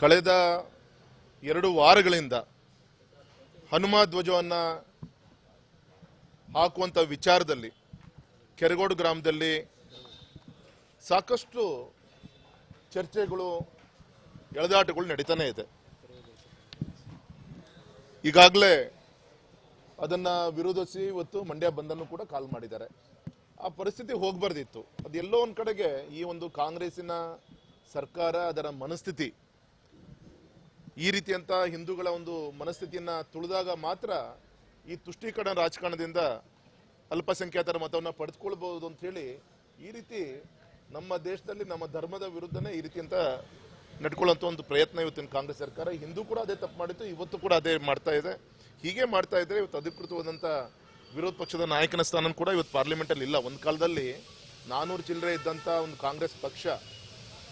ಕಳೆದ ಎರಡು ವಾರಗಳಿಂದ ಹನುಮ ಧ್ವಜವನ್ನು ಹಾಕುವಂಥ ವಿಚಾರದಲ್ಲಿ ಕೆರೆಗೋಡು ಗ್ರಾಮದಲ್ಲಿ ಸಾಕಷ್ಟು ಚರ್ಚೆಗಳು, ಎಳೆದಾಟಗಳು ನಡೀತಾನೆ ಇದೆ. ಈಗಾಗಲೇ ಅದನ್ನು ವಿರೋಧಿಸಿ ಇವತ್ತು ಮಂಡ್ಯ ಬಂದನ್ನು ಕೂಡ ಕಾಲ್ ಮಾಡಿದ್ದಾರೆ. ಆ ಪರಿಸ್ಥಿತಿ ಹೋಗಬಾರ್ದಿತ್ತು. ಅದೆಲ್ಲೋ ಒಂದು ಕಡೆಗೆ ಈ ಒಂದು ಕಾಂಗ್ರೆಸ್ಸಿನ ಸರ್ಕಾರ ಅದರ ಮನಸ್ಥಿತಿ ಈ ರೀತಿಯಂತ ಹಿಂದೂಗಳ ಒಂದು ಮನಸ್ಥಿತಿಯನ್ನ ತುಳಿದಾಗ ಮಾತ್ರ ಈ ತುಷ್ಟೀಕರಣ ರಾಜಕಾರಣದಿಂದ ಅಲ್ಪಸಂಖ್ಯಾತರ ಮತವನ್ನು ಅಂತ ಹೇಳಿ ಈ ರೀತಿ ನಮ್ಮ ದೇಶದಲ್ಲಿ ನಮ್ಮ ಧರ್ಮದ ವಿರುದ್ಧನೇ ಈ ರೀತಿ ಅಂತ ನಡ್ಕೊಳ್ಳುವಂಥ ಒಂದು ಪ್ರಯತ್ನ ಇವತ್ತಿನ ಕಾಂಗ್ರೆಸ್ ಸರ್ಕಾರ. ಹಿಂದೂ ಕೂಡ ಅದೇ ತಪ್ಪು ಮಾಡಿತ್ತು, ಇವತ್ತು ಕೂಡ ಅದೇ ಮಾಡ್ತಾ ಇದೆ. ಹೀಗೆ ಮಾಡ್ತಾ ಇದ್ರೆ ಇವತ್ತು ಅಧಿಕೃತವಾದಂಥ ವಿರೋಧ ಪಕ್ಷದ ನಾಯಕನ ಸ್ಥಾನ ಕೂಡ ಇವತ್ತು ಪಾರ್ಲಿಮೆಂಟಲ್ಲಿ ಇಲ್ಲ. ಒಂದು ಕಾಲದಲ್ಲಿ ನಾನೂರು ಚಿಲ್ಲರೆ ಇದ್ದಂಥ ಒಂದು ಕಾಂಗ್ರೆಸ್ ಪಕ್ಷ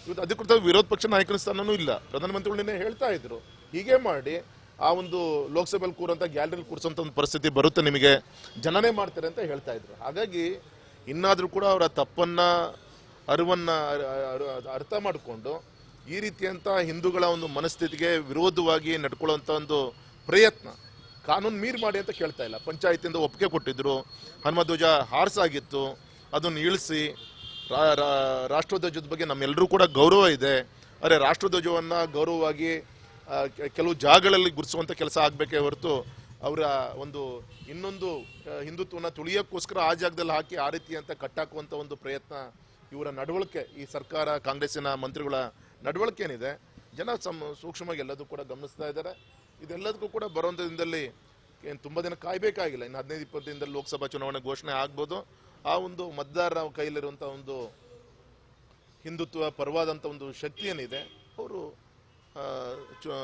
ಇವತ್ತು ಅಧಿಕೃತ ವಿರೋಧ ಪಕ್ಷ ನಾಯಕನ ಸ್ಥಾನನೂ ಇಲ್ಲ. ಪ್ರಧಾನಮಂತ್ರಿಗಳು ನಿನ್ನೆ ಹೇಳ್ತಾ ಇದ್ರು. ಹೀಗೆ ಮಾಡಿ ಆ ಒಂದು ಲೋಕಸಭೆಯಲ್ಲಿ ಕೂರಂತ ಗ್ಯಾಲರಿಲಿ ಕೂರಿಸೋಂಥ ಒಂದು ಪರಿಸ್ಥಿತಿ ಬರುತ್ತೆ ನಿಮಗೆ. ಜನನೇ ಮಾಡ್ತಾರೆ ಅಂತ ಹೇಳ್ತಾ ಇದ್ರು. ಹಾಗಾಗಿ ಇನ್ನಾದರೂ ಕೂಡ ಅವರ ತಪ್ಪನ್ನ, ಅರಿವನ್ನು, ಅರ್- ಅರ್- ಅರ್ಥ ಮಾಡಿಕೊಂಡು ಈ ರೀತಿಯಂಥ ಹಿಂದೂಗಳ ಒಂದು ಮನಸ್ಥಿತಿಗೆ ವಿರೋಧವಾಗಿ ನಡ್ಕೊಳ್ಳುವಂಥ ಒಂದು ಪ್ರಯತ್ನ ಕಾನೂನು ಮೀರಿ ಮಾಡಿ ಅಂತ ಕೇಳ್ತಾ ಇಲ್ಲ. ಪಂಚಾಯತಿಯಿಂದ ಒಪ್ಪಿಗೆ ಕೊಟ್ಟಿದ್ರು. ಹನುಮಧ್ವಜ ಹಾರಿಸಾಗಿತ್ತು ಅದನ್ನು ಇಳಿಸಿ ರಾಷ್ಟ್ರಧ್ವಜದ ಬಗ್ಗೆ ನಮ್ಮೆಲ್ಲರೂ ಕೂಡ ಗೌರವ ಇದೆ. ಆದರೆ ರಾಷ್ಟ್ರಧ್ವಜವನ್ನು ಗೌರವವಾಗಿ ಕೆಲವು ಜಾಗಗಳಲ್ಲಿ ಗುರುಸುವಂಥ ಕೆಲಸ ಆಗಬೇಕೇ ಹೊರತು ಅವರ ಒಂದು ಇನ್ನೊಂದು ಹಿಂದುತ್ವನ ತುಳಿಯೋಕ್ಕೋಸ್ಕರ ಆ ಜಾಗದಲ್ಲಿ ಹಾಕಿ ಆ ರೀತಿ ಅಂತ ಕಟ್ಟಾಕುವಂಥ ಒಂದು ಪ್ರಯತ್ನ ಇವರ ನಡವಳಿಕೆ, ಈ ಸರ್ಕಾರ, ಕಾಂಗ್ರೆಸ್ಸಿನ ಮಂತ್ರಿಗಳ ನಡವಳಿಕೆ ಏನಿದೆ ಜನ ಸಮ್, ಸೂಕ್ಷ್ಮವಾಗಿ ಎಲ್ಲದೂ ಕೂಡ ಗಮನಿಸ್ತಾ ಇದ್ದಾರೆ. ಇದೆಲ್ಲದಕ್ಕೂ ಕೂಡ ಬರುವಂಥ ದಿನದಲ್ಲಿ ಏನು ತುಂಬ ದಿನ ಕಾಯಬೇಕಾಗಿಲ್ಲ. ಇನ್ನು ಹದಿನೈದು, ಇಪ್ಪತ್ತು ದಿನದಲ್ಲಿ ಲೋಕಸಭಾ ಚುನಾವಣೆ ಘೋಷಣೆ ಆಗ್ಬೋದು. ಆ ಒಂದು ಮತದಾರರ ಕೈಲಿರುವಂಥ ಒಂದು ಹಿಂದುತ್ವ ಪರವಾದಂಥ ಒಂದು ಶಕ್ತಿ ಏನಿದೆ ಅವರು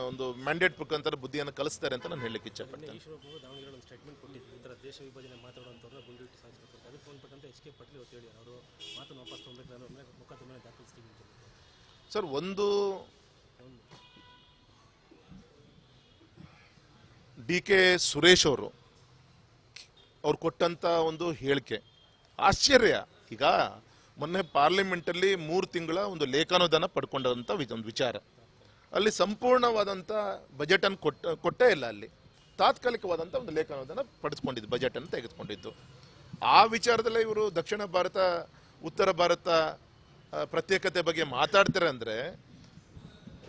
ಒಂದು ಮ್ಯಾಂಡೇಟ್ ಮುಖಾಂತರ ಬುದ್ಧಿಯನ್ನು ಕಲಿಸ್ತಾರೆ ಅಂತ ನಾನು ಹೇಳಲಿಕ್ಕೆ ದಾಖಲಿಸ್ತೀವಿ ಅಂತ ಸರ್ ಒಂದು ಡಿ ಕೆ ಸುರೇಶ್ ಅವರು ಅವ್ರು ಕೊಟ್ಟಂತ ಒಂದು ಹೇಳಿಕೆ ಆಶ್ಚರ್ಯ. ಈಗ ಮೊನ್ನೆ ಪಾರ್ಲಿಮೆಂಟಲ್ಲಿ ಮೂರು ತಿಂಗಳ ಒಂದು ಲೇಖಾನುದಾನ ಪಡ್ಕೊಂಡಂತ ಒಂದು ವಿಚಾರ. ಅಲ್ಲಿ ಸಂಪೂರ್ಣವಾದಂಥ ಬಜೆಟ್ ಅನ್ನು ಕೊಟ್ಟ ಕೊಟ್ಟೇ ಇಲ್ಲ ಅಲ್ಲಿ. ತಾತ್ಕಾಲಿಕವಾದಂಥ ಒಂದು ಲೇಖಾನುದಾನ ಪಡೆದುಕೊಂಡಿದ್ದು ಬಜೆಟ್ ಅನ್ನು ತೆಗೆದುಕೊಂಡಿದ್ದು. ಆ ವಿಚಾರದಲ್ಲೇ ಇವರು ದಕ್ಷಿಣ ಭಾರತ, ಉತ್ತರ ಭಾರತ ಪ್ರತ್ಯೇಕತೆ ಬಗ್ಗೆ ಮಾತಾಡ್ತಾರೆ ಅಂದ್ರೆ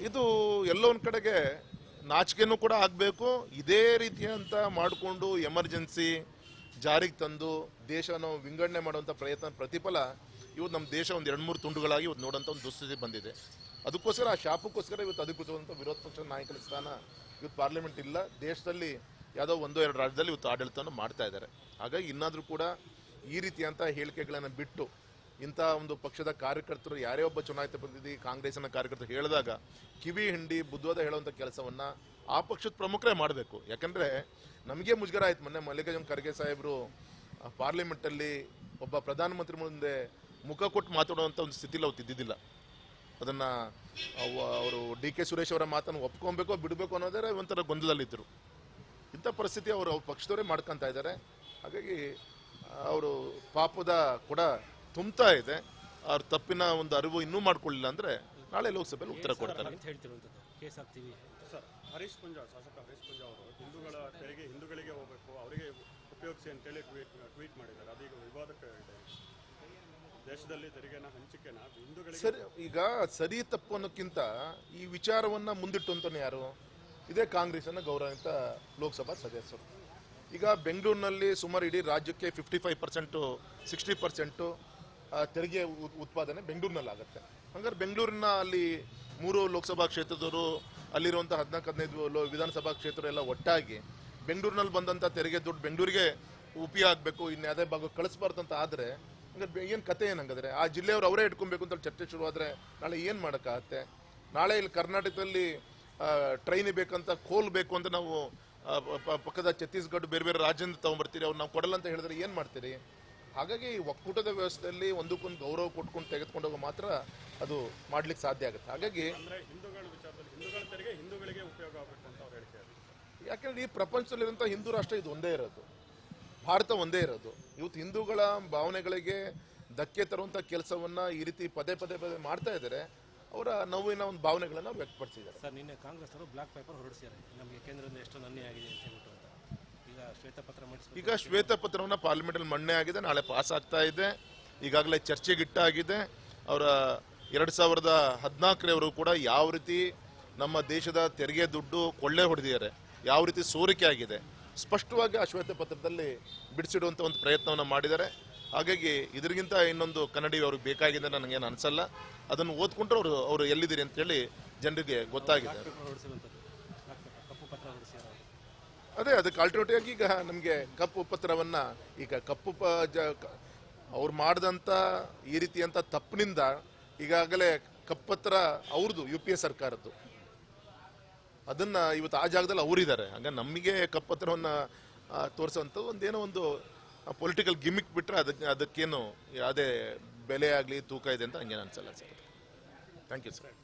ಇದು ಎಲ್ಲೋ ಒಂದು ಕಡೆಗೆ ನಾಚಿಕೆನೂ ಕೂಡ ಆಗಬೇಕು. ಇದೇ ರೀತಿಯಂತ ಮಾಡಿಕೊಂಡು ಎಮರ್ಜೆನ್ಸಿ ಜಾರಿಗೆ ತಂದು ದೇಶವನ್ನು ವಿಂಗಡಣೆ ಮಾಡುವಂಥ ಪ್ರಯತ್ನ, ಪ್ರತಿಫಲ ಇವತ್ತು ನಮ್ಮ ದೇಶ ಒಂದು ಎರಡು ಮೂರು ತುಂಡುಗಳಾಗಿ ಇವತ್ತು ನೋಡೋಂಥ ಒಂದು ದುಸ್ಥಿತಿ ಬಂದಿದೆ. ಅದಕ್ಕೋಸ್ಕರ ಆ ಶಾಪಕ್ಕೋಸ್ಕರ ಇವತ್ತು ಅಧಿಕೃತವಾದಂಥ ವಿರೋಧ ಪಕ್ಷದ ನಾಯಕನ ಸ್ಥಾನ ಇವತ್ತು ಪಾರ್ಲಿಮೆಂಟ್ ಇಲ್ಲ. ದೇಶದಲ್ಲಿ ಯಾವುದೋ ಒಂದೋ ಎರಡು ರಾಜ್ಯದಲ್ಲಿ ಇವತ್ತು ಆಡಳಿತವನ್ನು ಮಾಡ್ತಾ ಇದ್ದಾರೆ. ಹಾಗಾಗಿ ಇನ್ನಾದರೂ ಕೂಡ ಈ ರೀತಿಯಂಥ ಹೇಳಿಕೆಗಳನ್ನು ಬಿಟ್ಟು ಇಂಥ ಒಂದು ಪಕ್ಷದ ಕಾರ್ಯಕರ್ತರು ಯಾರೇ ಒಬ್ಬ ಚುನಾಯಿತ ಪ್ರತಿನಿಧಿ ಕಾಂಗ್ರೆಸ್ಸಿನ ಕಾರ್ಯಕರ್ತರು ಹೇಳಿದಾಗ ಕಿವಿ ಹಿಂಡಿ ಬುದ್ಧವಾದ ಹೇಳುವಂಥ ಕೆಲಸವನ್ನ ಆ ಪಕ್ಷದ ಪ್ರಮುಖರೇ ಮಾಡಬೇಕು. ಯಾಕಂದ್ರೆ ನಮಗೆ ಮುಜುಗರ ಆಯ್ತು ಮೊನ್ನೆ ಮಲ್ಲಿಕಾರ್ಜುನ್ ಖರ್ಗೆ ಸಾಹೇಬರು ಪಾರ್ಲಿಮೆಂಟಲ್ಲಿ ಒಬ್ಬ ಪ್ರಧಾನಮಂತ್ರಿ ಮುಂದೆ ಮುಖ ಕೊಟ್ಟು ಮಾತಾಡುವಂಥ ಒಂದು ಸ್ಥಿತಿಲಿ ಅವ್ರು ತಿದ್ದಿದ್ದಿಲ್ಲ. ಅದನ್ನ ಅವರು ಡಿ ಕೆ ಸುರೇಶ್ ಅವರ ಮಾತನ್ನು ಒಪ್ಕೊಬೇಕೋ ಬಿಡಬೇಕು ಅನ್ನೋದೇ ಒಂಥರ ಗೊಂದಲದಲ್ಲಿದ್ದರು ಇಂಥ ಪರಿಸ್ಥಿತಿ ಅವರು ಅವ್ರ ಪಕ್ಷದವರೇ ಮಾಡ್ಕೊತಾ ಇದ್ದಾರೆ. ಹಾಗಾಗಿ ಅವರು ಪಾಪದ ಕೂಡ ತುಂಬ್ತಾ ಇದೆ. ಅವ್ರ ತಪ್ಪಿನ ಒಂದು ಅರಿವು ಇನ್ನೂ ಮಾಡ್ಕೊಳ್ಳಿಲ್ಲ ಅಂದ್ರೆ ನಾಳೆ ಲೋಕಸಭೆಯಲ್ಲಿ ಉತ್ತರ ಕೊಡ್ತಾರೆ. ಅಂತ ಹೇಳ್ತಿರುವಂಥದ್ದು? ಕೇಸ್ ಹಾಕ್ತೀವಿ. ಸರ್ ಹರೀಶ್ ಪುಂಜಾ ಶಾಸಕ ಹರೀಶ್ ಪುಂಜಾ ಅವರು ಹಿಂದೂಗಳ ತೆರಿಗೆ ಹಿಂದೂಗಳಿಗೆ ಹೋಗಬೇಕು ಅವರಿಗೆ ಉಪಯೋಗಿಸಿ ಅಂತೇಳಿ ಟ್ವೀಟ್ ಟ್ವೀಟ್ ಮಾಡಿದ್ದಾರೆ. ಅದೀಗ ವಿವಾದಕ್ಕೆ ಇದೆ. ದೇಶದಲ್ಲಿ ತೆರಿಗೆನ ಹಂಚಿಕೆನ ಹಿಂದೂಗಳಿಗೆ ಸರಿ ಈಗ ಸರಿ ತಪ್ಪು ಅನ್ನೋಕ್ಕಿಂತ ಈ ವಿಚಾರವನ್ನ ಮುಂದಿಟ್ಟಂತಾನೆ ಯಾರು? ಇದೇ ಕಾಂಗ್ರೆಸ್ನ ಗೌರವಿತ ಲೋಕಸಭಾ ಸದಸ್ಯರು. ಈಗ ಬೆಂಗಳೂರಿನಲ್ಲಿ ಸುಮಾರು ಇಡೀ ರಾಜ್ಯಕ್ಕೆ fifty five percent sixty percent ತೆರಿಗೆ ಉತ್ಪಾದನೆ ಬೆಂಗಳೂರಿನಲ್ಲಿ ಆಗುತ್ತೆ ಹಂಗಾರೆ ಬೆಂಗಳೂರಿನ ಅಲ್ಲಿ ಮೂರು ಲೋಕಸಭಾ ಕ್ಷೇತ್ರದವರು ಅಲ್ಲಿರುವಂಥ ಹದಿನಾಲ್ಕು, ಹದಿನೈದು ವಿಧಾನಸಭಾ ಕ್ಷೇತ್ರ ಎಲ್ಲ ಒಟ್ಟಾಗಿ ಬೆಂಗಳೂರಿನಲ್ಲಿ ಬಂದಂಥ ತೆರಿಗೆ ದುಡ್ಡು ಬೆಂಗಳೂರಿಗೆ ಉಪಯೋಗ ಆಗಬೇಕು, ಇನ್ನು ಯಾವುದೇ ಭಾಗ ಕಳಿಸ್ಬಾರ್ದು ಅಂತ ಆದರೆ, ಹಂಗಾರೆ ಏನು ಕತೆ ಹಂಗಾದ್ರೆ ಆ ಜಿಲ್ಲೆಯವರು ಅವರೇ ಇಟ್ಕೊಬೇಕು ಅಂತ ಚರ್ಚೆ ಶುರುವಾದರೆ ನಾಳೆ ಏನು ಮಾಡೋಕ್ಕಾಗತ್ತೆ? ನಾಳೆ ಇಲ್ಲಿ ಕರ್ನಾಟಕದಲ್ಲಿ ಟ್ರೈನ್ ಬೇಕಂತ ಕೋಲ್ ಬೇಕು ಅಂತ ನಾವು ಪಕ್ಕದ ಛತ್ತೀಸ್ಗಢ ಬೇರೆ ಬೇರೆ ರಾಜ್ಯದಿಂದ ತಗೊಂಡ್ಬರ್ತೀರಿ ಅವ್ರು ನಾವು ಕೊಡಲ್ಲ ಅಂತ ಹೇಳಿದ್ರೆ ಏನು ಮಾಡ್ತೀರಿ? ಹಾಗಾಗಿ ಈ ಒಕ್ಕೂಟದ ವ್ಯವಸ್ಥೆಯಲ್ಲಿ ಒಂದಕ್ಕೊಂದು ಗೌರವ ಕೊಟ್ಕೊಂಡು ತೆಗೆದುಕೊಂಡೋಗ ಮಾತ್ರ ಅದು ಮಾಡ್ಲಿಕ್ಕೆ ಸಾಧ್ಯ ಆಗುತ್ತೆ. ಹಾಗಾಗಿ ಅಂದ್ರೆ ಹಿಂದೂಗಳ ವಿಚಾರದಲ್ಲಿ ಹಿಂದೂಗಳ ತೆರಿಗೆ ಹಿಂದೂಗಳಿಗೆ ಉಪಯೋಗ ಆಗಬೇಕು ಅಂತ ಅವ್ರು ಹೇಳಿಕೆ ಯಾಕಂದ್ರೆ ಈ ಪ್ರಪಂಚದಲ್ಲಿರುವಂಥ ಹಿಂದೂ ರಾಷ್ಟ್ರ ಇದು ಒಂದೇ ಇರೋದು. ಭಾರತ ಒಂದೇ ಇರೋದು. ಇವತ್ತು ಹಿಂದೂಗಳ ಭಾವನೆಗಳಿಗೆ ಧಕ್ಕೆ ತರುವಂಥ ಕೆಲಸವನ್ನ ಈ ರೀತಿ ಪದೇ ಪದೇ ಪದೇ ಮಾಡ್ತಾ ಇದ್ದಾರೆ. ಅವರ ನೋವಿನ ಒಂದು ಭಾವನೆಗಳನ್ನು ವ್ಯಕ್ತಪಡಿಸಿದ್ದಾರೆ. ಸರ್ ನಿನ್ನೆ ಕಾಂಗ್ರೆಸ್ನವರು ಬ್ಲಾಕ್ ಪೇಪರ್ ಹೊರಡಿಸಿದ್ದಾರೆ. ನಮಗೆ ಕೇಂದ್ರದಿಂದ ಎಷ್ಟು ಅನ್ಯಾಯ ಆಗಿದೆ ಅಂತ ಹೇಳ್ಬಿಟ್ಟು. ಈಗ ಶ್ವೇತ ಪತ್ರವನ್ನು ಶ್ವೇತಪತ್ರವನ್ನು ಪಾರ್ಲಿಮೆಂಟಲ್ಲಿ ಮಣ್ಣೆ ಆಗಿದೆ ನಾಳೆ ಪಾಸ್ ಆಗ್ತಾ ಇದೆ. ಈಗಾಗಲೇ ಚರ್ಚೆಗಿಟ್ಟಾಗಿದೆ ಅವರ ಎರಡು ಸಾವಿರದ ಹದಿನಾಲ್ಕರವರು ಕೂಡ ಯಾವ ರೀತಿ ನಮ್ಮ ದೇಶದ ತೆರಿಗೆ ದುಡ್ಡು ಕೊಳ್ಳೆ ಹೊಡೆದಿದ್ದಾರೆ ಯಾವ ರೀತಿ ಸೋರಿಕೆ ಆಗಿದೆ ಸ್ಪಷ್ಟವಾಗಿ ಆ ಶ್ವೇತಪತ್ರದಲ್ಲಿ ಬಿಡಿಸಿಡುವಂಥ ಒಂದು ಪ್ರಯತ್ನವನ್ನು ಮಾಡಿದ್ದಾರೆ. ಹಾಗಾಗಿ ಇದರಿಗಿಂತ ಇನ್ನೊಂದು ಕನ್ನಡಿ ಅವ್ರಿಗೆ ಬೇಕಾಗಿದೆ ನನಗೇನು ಅನಿಸಲ್ಲ. ಅದನ್ನು ಓದ್ಕೊಂಡ್ರೆ ಅವರು ಅವರು ಎಲ್ಲಿದ್ದೀರಿ ಅಂತೇಳಿ ಜನರಿಗೆ ಗೊತ್ತಾಗಿದೆ ಪೇಪರ್ ಹೊರಡಿಸಿರುವಂಥದ್ದು ಬ್ಲಾಕ್ ಪೇಪರ್ ಕಪ್ಪು ಪತ್ರ ಹೊರಡಿಸಿದ್ದಾರೆ ಅದೇ, ಅದಕ್ಕೆ ಆಲ್ಟರ್ನೇಟಿವ್ ಆಗಿ ಈಗ ನಮಗೆ ಕಪ್ಪು ಪತ್ರವನ್ನ ಈಗ ಕಪ್ಪು ಪ ಜ ಅವ್ರು ಮಾಡಿದಂಥ ಈ ರೀತಿಯಂಥ ತಪ್ಪಿನಿಂದ ಈಗಾಗಲೇ ಕಪ್ಪತ್ರ ಅವ್ರದ್ದು ಯು ಪಿ ಎ ಸರ್ಕಾರದ್ದು. ಅದನ್ನ ಇವತ್ತು ಆ ಜಾಗದಲ್ಲಿ ಅವರಿದ್ದಾರೆ. ಹಂಗ ನಮಗೆ ಕಪ್ಪತ್ರವನ್ನ ತೋರಿಸುವಂತ ಒಂದೇನೋ ಒಂದು ಪೊಲಿಟಿಕಲ್ ಗಿಮಿಕ್ ಬಿಟ್ಟರೆ ಅದಕ್ಕೆ, ಅದಕ್ಕೇನು ಯಾವುದೇ ಬೆಲೆ ಆಗಲಿ, ತೂಕ ಇದೆ ಅಂತ ಹಂಗೇನು ಅನ್ಸಲ್ಲ ಸರ್ ಥ್ಯಾಂಕ್ ಯು ಸರ್